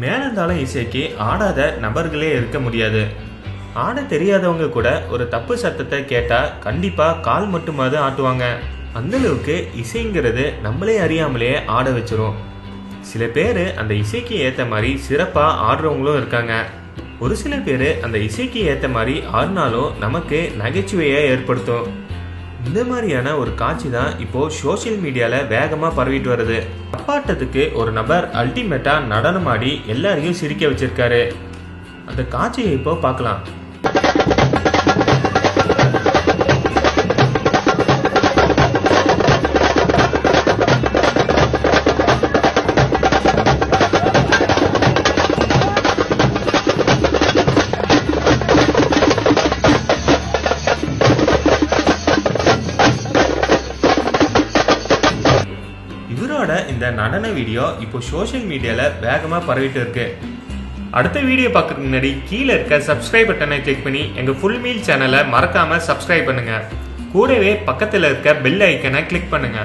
மேலந்தாள இசைக்கு ஆடாத நபர்களே இருக்க முடியாது. ஆட தெரியாதவங்க கூட ஒரு தப்பு சத்தத்தை கேட்டால் கண்டிப்பாக கால் மட்டுமாவது ஆட்டுவாங்க. அந்தளவுக்கு இசைங்கிறது நம்மளே அறியாமலே ஆட வச்சிரும். சில பேர் அந்த இசைக்கு ஏற்ற மாதிரி சிறப்பாக ஆடுறவங்களும் இருக்காங்க. ஒரு சில பேர் அந்த இசைக்கு ஏற்ற மாதிரி ஆடினாலும் நமக்கு நகைச்சுவையை ஏற்படுத்தும். இந்த மாதிரியான ஒரு காட்சி தான் இப்போ சோஷியல் மீடியால வேகமா பரவிட்டு வருது. அப்பாட்டத்துக்கு ஒரு நபர் அல்டிமேட்டா நடனமாடி எல்லாரையும் சிரிக்க வச்சிருக்காரு. அந்த காட்சியை இப்போ பார்க்கலாம். இவரோட இந்த நடன வீடியோ இப்போ சோஷியல் மீடியால வேகமா பரவிட்டு இருக்கு. அடுத்த வீடியோ பார்க்கறதுக்கு முன்னாடி கீழே இருக்க சப்ஸ்கிரைப் பட்டனை கிளிக் பண்ணி எங்க ஃபுல் மீல் சேனலை மறக்காம சப்ஸ்கிரைப் பண்ணுங்க. கூடவே பக்கத்தில் இருக்க பெல் ஐக்கனை கிளிக் பண்ணுங்க.